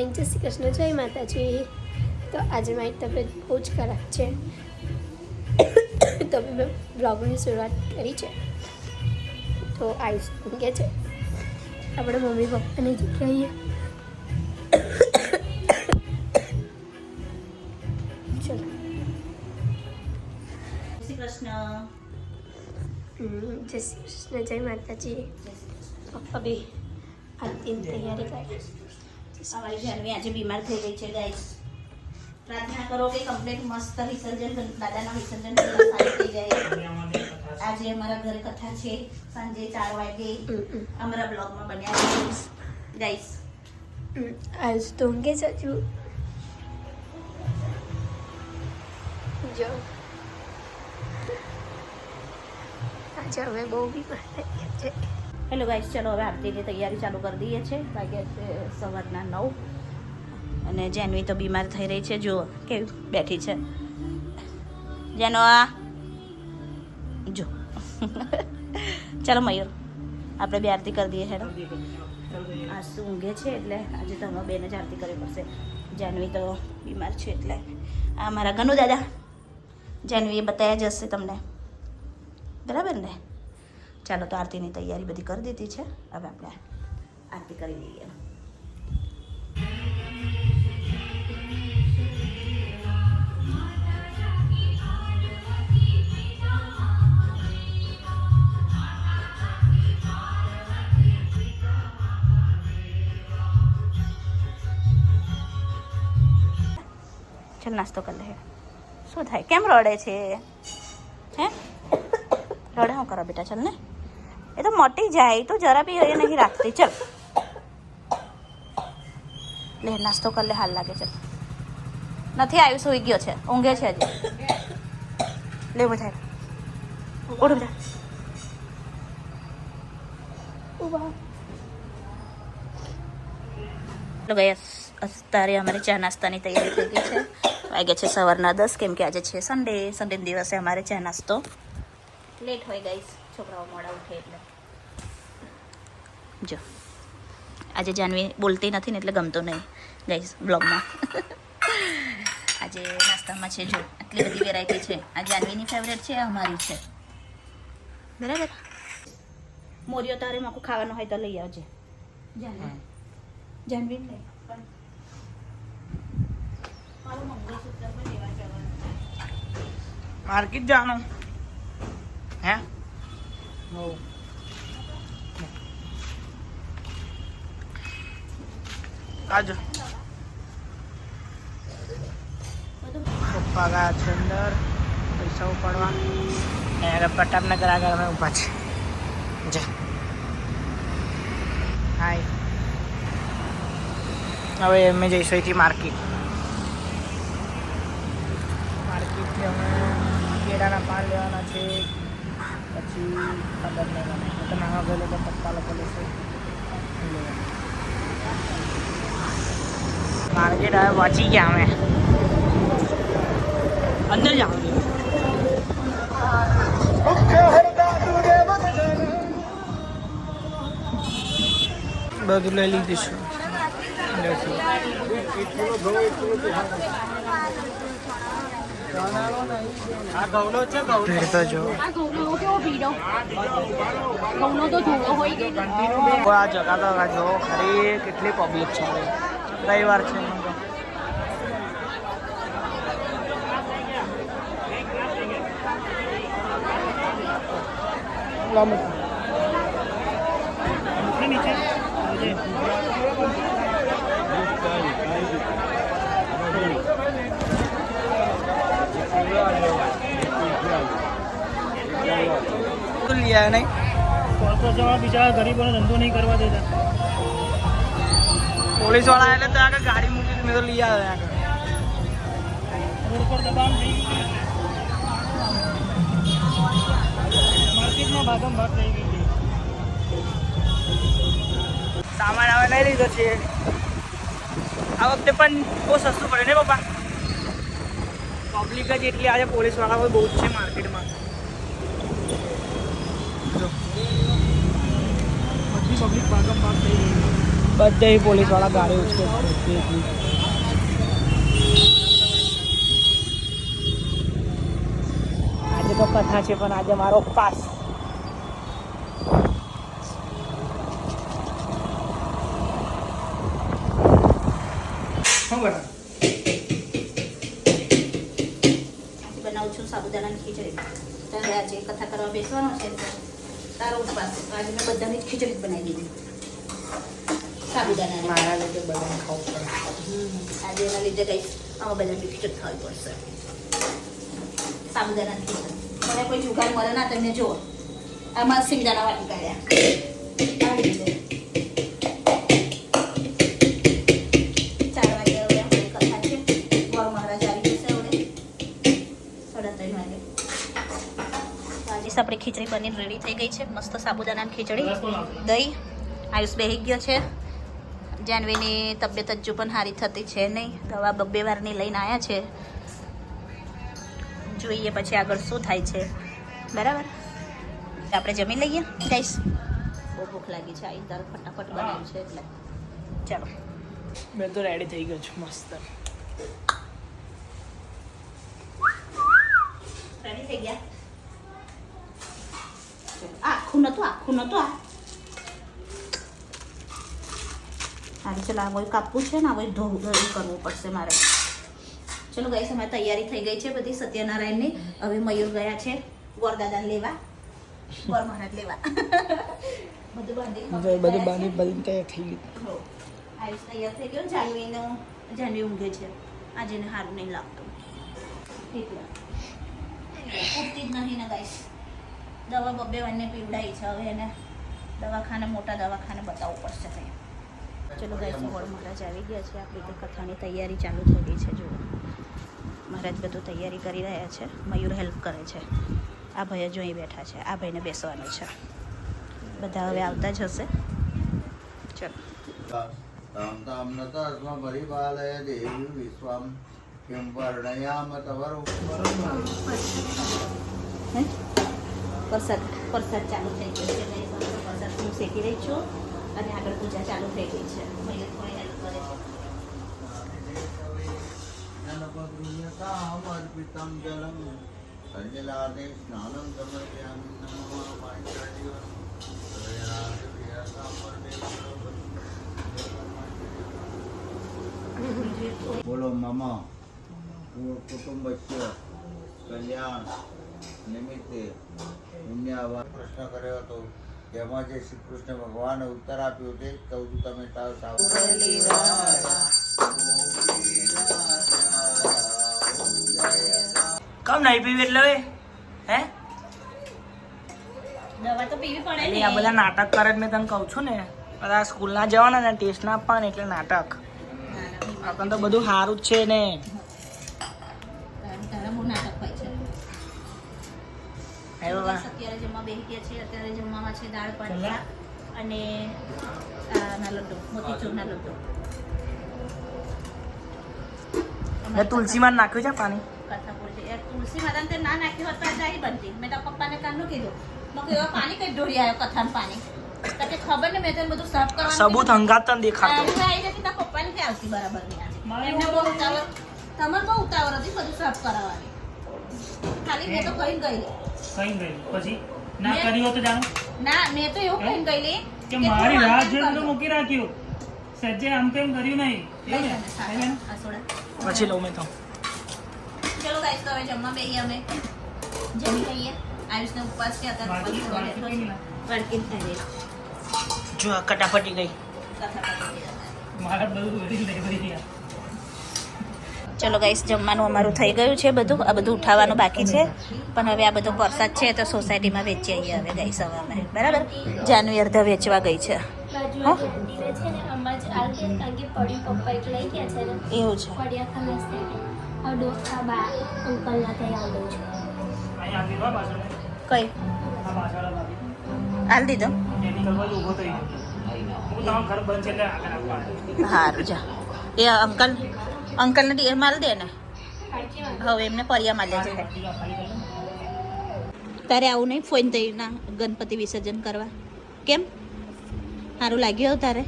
Morning જય શ્રી કૃષ્ણ જય માતાજી. તો આજે મારી તબિયત બહુ જ ખરાબ છે. તો મેં બ્લોગની શરૂઆત કરી છે. તો આઈસ કે છે આપણે મમ્મી પપ્પાને જગ્યાએ ચલો. શ્રી કૃષ્ણ. જય શ્રી કૃષ્ણ જય માતાજી. પપ્પા બી આરતીની તૈયારી કરે. અમારી જાનવી આજે બીમાર થઈ ગઈ છે ગાઈસ પ્રાર્થના કરો કે કમ્પ્લીટ મસ્ત વિસર્જન દાદાના વિસર્જન પહેલા સારી થઈ જાય આજે અમારા ઘરે કથા છે. સાંજે ચાર વાગે હમ, હમ. અમારા બ્લોગમાં બન્યા છે. ગાઈસ હમ, આયુષ તો ઊંઘે છે હજુ. જો. આજે હવે બહુ બીમાર થઈ ગયા છે. હેલો ગાઈસ ચલો હવે આરતીની તૈયારી ચાલુ કરી દઈએ છે. વાગ્યા છે સવારના નવ. અને જેનવી તો બીમાર થઈ રહી છે જો કેવી બેઠી છે. જેનો આ, જો. ચાલો મયુર, આપણે બે આરતી કરી દઈએ, હેડો. આ ઊંઘે છે એટલે આજે તો અમે બેને જ આરતી કરવી પડશે. જાનવી તો બીમાર છે એટલે. આ મારા ગનુ દાદા. જાનવીએ બતાવ્યા જશે તમને. બરાબર ને? ચાલો તો આરતીની તૈયારી બધી કરી દીધી છે. હવે આપણે આરતી કરી દઈએ ચાલ નાસ્તો કરી લે શું થાય? કેમ રડે છે? હે? રડે હું કરો બેટા? ચાલ ને. એ તો મોટી જાય તો જરા બી એ નહીં રાખતી. ચલ. લે, નાસ્તો કર લે, હાલ લાગે છે. નથી આવ્યું, સુઈ ગયો છે. ઊંઘે છે હજી. લે બધા ઉઠ બધા તો ગયા અત્યારે અમારે ચા નાસ્તાની તૈયારી થઈ ગઈ છે. વાગ્યા છે સવારના દસ, કેમ કે આજે છે સન્ડે સન્ડે દિવસે અમારે ચા નાસ્તો. લેટ હોય ગઈ છોકરાઓ મોડા ઉઠે એટલે. જો. આજે જાનવી બોલતી નથી ને એટલે ગમતો નહીં. ગઈશ બ્લોગમાં આજે નાસ્તામાં છે જો આટલી બધી વેરાયટી છે. આ જાનવીની ફેવરેટ છે અમારી છે. બરાબર? મોરિયો તારે માકું ખાવાનું હોય તો લઈ આવજે. જાનવી? જાનવી લે પણ મારું મંગળસૂત્ર પણ માર્કેટ જાણો. હે. આજો. પપ્પા ગયા છે અંદર. પૈસા ઉપાડવા. અહીંયા પ્રતાપનગર આગળ અમે ઊભા છે જા. હાય હવે અમે જઈશું અહીંથી માર્કેટ. માર્કેટથી અમે કેળાના પાન લેવાના છે. પછી ખબર નહીં મને. પપ્પા લોકો લેશે. માર્કેટ હવે પહોંચી ગયા અમે અંદર જાઓ બધું લઈ લીધું ભીડ તો જો આ ઘઉંનો કેવો ભીડો ઘઉંનો તો ધોળો હોય કે આ જગા તો જો ખરી કેટલી પબ્લિક છે રવિવાર છે નહીં. કોર્પોરેશનમાં બિચારા ધંધો નહીં કરવા દેતા. પોલીસવાળા એટલે તો આગળ ગાડી મૂકી મેં તો લઈ આવ્યા આગળ. થઈ ગયું માર્કેટમાં ભાગમ ભાગ થઈ ગઈ છે. સામાન હવે લઈ લીધો છે. આ વખતે પણ બહુ સસ્તું પડે ને પપ્પા? પબ્લિક જ એટલી આજે પોલીસવાળા બહુ જ છે માર્કેટમાં. બધી પબ્લિક ભાગમ ભાગ થઈ ગઈ બધે પોલીસવાળા ગાડી આજે તો કથા છે, પણ આજે મારો પાસ. બનાવું છું સાબુદાણાની ખીચડી. તારે આજે કથા કરવા બેસવાનો છે તારો ઉપવાસ આજે મેં બધાની ખીચડી જ બનાવી દીધી. સાબુદાણાની. મારા લીધે બધાને ખાવું પડે. હમ, આજે એના લીધે કઈ આમાં બધાની ખીચડી ખાવી પડશે. સાબુદાણાની મને કોઈ જુગાડ મળે ના તમને જુઓ. આમાં સિંગદાણા વાટી કાઢ્યા આવી રીતે. આપણી ખીચડી બનીને રેડી થઈ ગઈ છે. મસ્ત સાબુદાણાની ખીચડી. દહીં. આયુષ બેહી ગયો છે. જાનવીની તબિયત હજુ પણ સારી થતી છે નહીં. દવા બબ્બે વારની લઈને આવ્યા છે. જોઈએ પછી આગળ શું થાય છે. બરાબર? આપણે જમી લઈએ જઈશ બહુ ભૂખ લાગી છે આવી તાર ફટાફટ બનાવ્યું છે એટલે. ચાલો. મેં તો રેડી થઈ ગયો છું મસ્ત. રેડી થઈ ગયા? આખું નતું આખું નતું આ. હારી ચલો આ કોઈ કાપવું છે ને આ કોઈ ધોવું કરવું પડશે મારે. ચલો ગઈ અમારી તૈયારી થઈ ગઈ છે બધી સત્યનારાયણની. હવે મયુર ગયા છે વરદાદા લેવા. વર મહારાજ લેવા. બધું બાંધી બધું બાંધી બાંધી તૈયાર થઈ ગયું. આયુષ તૈયાર થઈ ગયો. જાનવીનો જાનવી ઊંઘે છે. આજે એને સારું નહીં લાગતું. એટલે. ઉઠતી જ નહીં ને ગાઈશ દવા બબ્બે વાને પીવડાવી છે. હવે એને દવાખાને મોટા દવાખાને બતાવવું પડશે કંઈ ચલો ગાઈસ મોડ મહારાજ આવી ગયા છે. આપણી તો કથાની તૈયારી ચાલુ થઈ ગઈ છે જુઓ. મહારાજ બધું તૈયારી કરી રહ્યા છે. મયુર હેલ્પ કરે છે. આ ભાઈ જ અહીં બેઠા છે. આ ભાઈને બેસવાનું છે. બધા હવે આવતા જ હશે. ચલો. તામ તામ નતા સ્મ પરિપાલય દેવી વિશ્વમ કિમ વર્ણયામ તવરું હે? પરસાદ વરસાદ ચાલુ થઈ ગયો છે. વરસાદ હું શેકી રહી છું. અને આગળ પૂજા ચાલુ થઈ ગઈ છે. મયુર થોડી હેલ્પ કરે છે સ્નાનમ સમર્પયામિ નમઃ બોલો મમ કુટુંબસ્ય કલ્યાણ નિમિત્તે પુણ્યાવા પ્રશ્ન કર્યો હતો. જેમાં જે શ્રી કૃષ્ણ ભગવાને ઉત્તર આપ્યો તે કહું છું તમે તાવ સાવ કમ નહીં પીવી એટલે? હે? દવા તો પીવી પડે ને. આ બધા નાટક કરે મેં તને કહું છું ને બધા સ્કૂલના જવાના ને ટેસ્ટ ના આપવાના એટલે નાટક. આપણને તો બધું સારું જ છે ને તારા તારા બહુ નાટક હોય છે હે બાબા અત્યારે જમવા બેસી ગયા છે. અત્યારે જમવામાં છે દાળ પાટલા અને ના લડ્ડુ. મોતીચૂરના લડ્ડુ. મેં તુલસીમાં નાખ્યું છે પાણી. કથા છે. તુલસી માતાને તે ના નાખ્યું હોત તો બનતી. મેં તો પપ્પાને કાલનું કીધું. મેં કીધું પાણી કઈ ઢોળી આવ્યો કથાનું પાણી? તો કે ખબર ને મેં તને બધું સાફ કરવાનું સબૂત આવી જતી તારા પપ્પાને ક્યાં આવતી બરાબર નહીં એમને બહુ ઉતાવળ તમારે બહુ ઉતાવળ હતી બધું સાફ કરાવવાની. ખાલી મેં તો કઈ ગઈ. કઈ ગઈ પછી ના મેં- કર્યું હોત તો જાણો. ના મેં તો એવું કઈ ગયેલી કે કે મારી થોડું રાહ આમ જોઈને તેમ તો મૂકી રાખ્યું. સજ્જે આમ તેમ કર્યું નહીં? લઈ એવું ને? જાને હે બેન? આ સોડા. પછી લઉં મેં તો. ચલો ગાઈસ તો હવે જમવા બેહીએ અમે. જમી લઈએ. આયુષને ઉપવાસ છે અત્યારે વાટકી- ઉપવાસ વાટકી બેઠો છે. કઈ ના? વાટકી ખાઈ જો આ કટાફટી ગઈ. કથા પતી ગઈ. મારા બધું વળી લઈ વળી ગયા ચલો ગાઈસ જમવાનું અમારું થઈ ગયું છે બધું. આ બધું ઉઠાવવાનું બાકી છે. પણ હવે આ બધો પ્રસાદ છે તો સોસાયટીમાં વેચી આવીએ હવે ગાઈસ હવે અમે બરાબર? જાનવી અડધા વેચવા ગઈ છે. એવું છે. કઈ. હાલ દીધો. એની કરવા જ ઊભો થઈ ગયો. હું તમારું ઘર બંધ છે એટલે આગળ આપવાનું સારું જા. એ અંકલ? અંકલને ટીયર માલ દે ને. હવે એમને પરિયા માલ્યા છે. તારે આવું નહીં ફોન ના ગણપતિ વિસર્જન કરવા. કેમ? સારું લાગ્યું હવે તારે?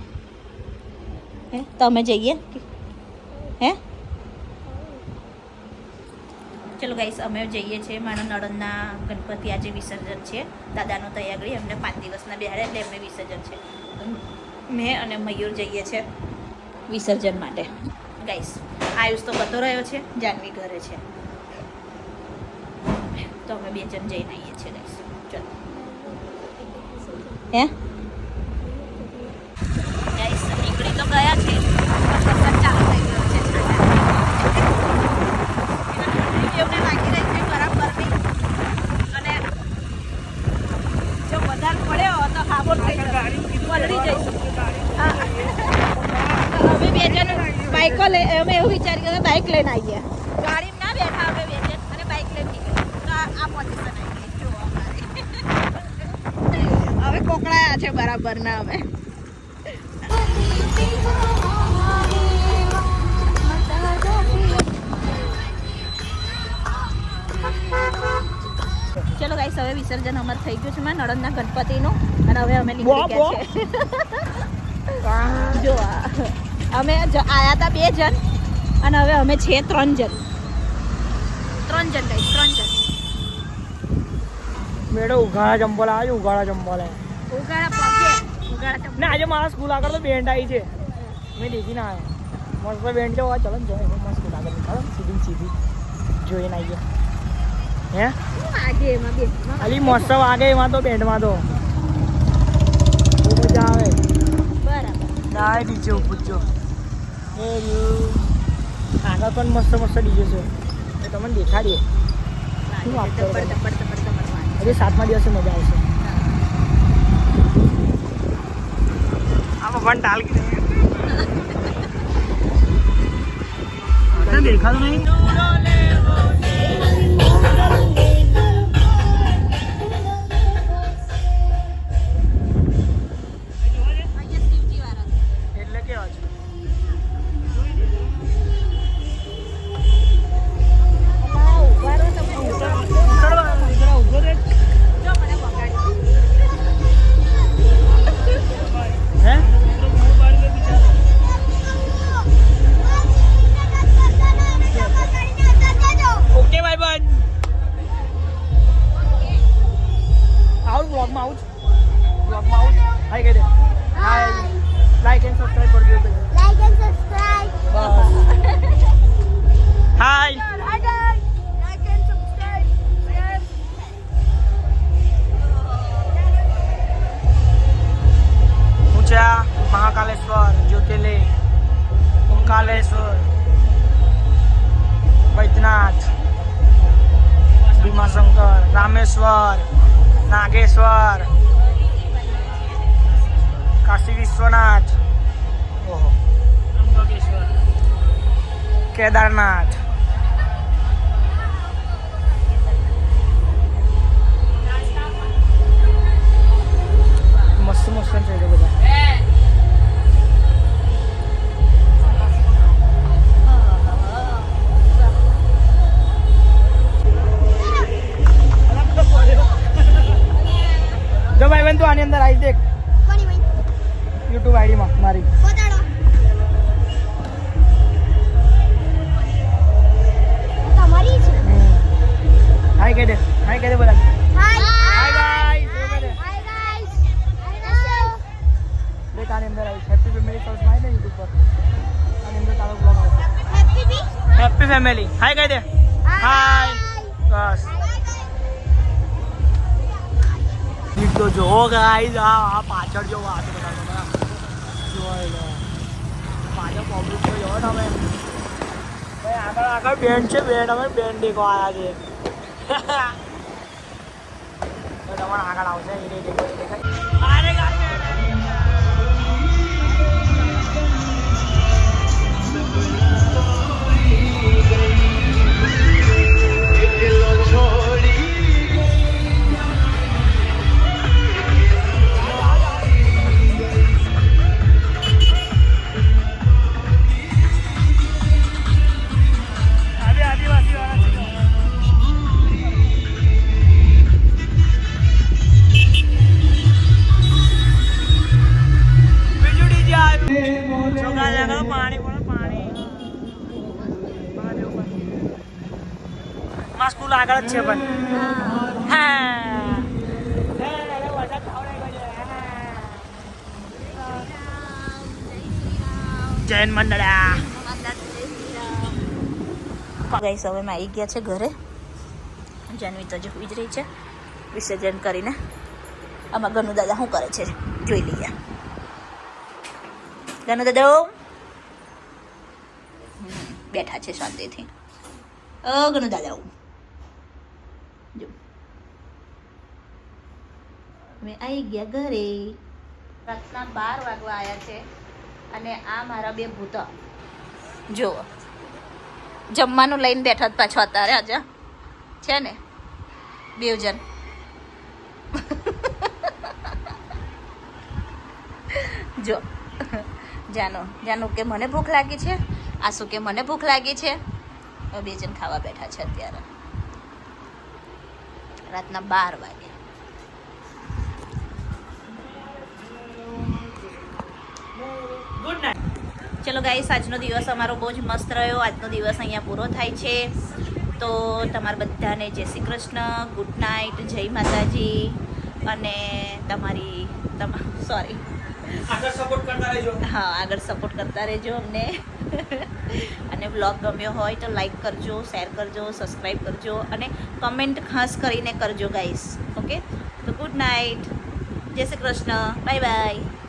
હે તો અમે જઈએ? હે? ચલો ગાઈસ અમે જઈએ છીએ. મારા નણંદના ગણપતિ આજે વિસર્જન છે. દાદાનો તૈયારી એમને પાંચ દિવસના બિહારે એટલે એમને વિસર્જન છે. મેં અને મયુર જઈએ છીએ વિસર્જન માટે. ગાઈસ આયુષ તો બધો રહ્યો છે, જાનવી ઘરે છે. તો અમે બે જણ જઈને આવીએ છીએ ગાઈસ ચલો. હે ગાઈસ નીકળી તો ગયા છે વરસાદ ચાલુ થઈ ગયો છે એમને લાગી રહી છે બરાબર નહીં અને જો વધારે પડ્યો તો હાબો થઈ જશે પલળી જઈશું હા અમે બે જણ બાઈકો લઈ અમે એવું વિચાર્યું કે બાઈક લઈને આવીએ ગાડીમાં ના બેઠા અમે બે જણ અને બાઈક લઈને નીકળ્યા તો આ આ પોઝિશન આવી ગઈ જો અમારી હવે કોકડાયા છે બરાબર ના અમે ચલો ગાઈસ હવે વિસર્જન અમાર થઈ ગયું છે મારા નણંદના ગણપતિનું. અને હવે અમે નીકળી ગયા છે. જો અમે આયા હતા બે જણ. અને હવે અમે છે ત્રણ જણ. ત્રણ જણ ગાઈસ ત્રણ જણ. મેડો ઉઘાડા ચંપલ આવે છે ઉઘાડા ચંપલ ઉઘાડા ને, આજે મારા સ્કૂલ આગળ તો બેન્ડ આવી છે. મેં દેખી ના આવ્યો. મસ્ત બેન્ડ છે ચલો ને જોઈએ મસ્ત સ્કૂલ આગળ ચાલો સીધી સીધી. જોઈને આવીએ. હે? અલી મસ્ત વાગે એમાં તો બેન્ડમાં તો. મજા આવે. બરાબર ના ડીજે પૂછજો. આગળ પણ મસ્ત મસ્ત ડીજે છે. એ તમને દેખાડીએ. શું વાત. હજી સાતમા દિવસે મજા આવશે. આમાં પણ ટાલ કે દેખાતું નહીં? ભીમાશંકર નાગેશ્વર કાશી વિશ્વનાથ ઓહો. કેદારનાથ. મસ્ત મસ્ત એ બધા. બેન તું આની અંદર આવી દેખ ગીત તો જો ગાઈસ આ આ પાછળ જો આ તો બધા બધા જોઈ લો પાછળ પબ્લિક તો જો તમે ભાઈ આગળ આગળ બેન્ડ છે બેન્ડ અમે બેન્ડ દેખો આવ્યા છે તો તમારે આગળ આવશે એ રીતે દેખાય અરે ગાડી આજે જૈન મંડળા. ગઈશ હવે આવી ગયા છે ઘરે. જાનવી તો જે જ રહી છે. વિસર્જન કરીને. આમાં ગનુ દાદા શું કરે છે? જોઈ લઈએ. ગનુ દાદા બેઠા છે શાંતિથી. ગનુ દાદા જો. મેં આવી ગયા ઘરે. રાતના બાર વાગવા આવ્યા છે. અને આ મારા બે ભૂત. જુઓ. જમવાનું લઈને બેઠા જ પાછો અત્યારે આજે. છે ને? બેવજન. જો જાનો જાનો કે મને ભૂખ લાગી છે, આસુ કે મને ભૂખ લાગી છે. બે જણ ખાવા બેઠા છે અત્યારે. રાતના બાર વાગે ગુડ નાઇટ ચલો ગાઈસ આજનો દિવસ અમારો બહુ જ મસ્ત રહ્યો. આજનો દિવસ અહીંયા પૂરો થાય છે. તો તમારા બધાને જય શ્રી કૃષ્ણ ગુડ નાઇટ જય માતાજી. અને તમારી તમા સોરી આગળ સપોર્ટ કરતા હા આગળ સપોર્ટ કરતા રહેજો અમને. અને બ્લોગ ગમ્યો હોય તો લાઈક કરજો શેર કરજો સબસ્ક્રાઈબ કરજો અને કમેન્ટ ખાસ કરીને કરજો ગાઈસ ઓકે તો ગુડ નાઇટ જય શ્રી કૃષ્ણ. Bye bye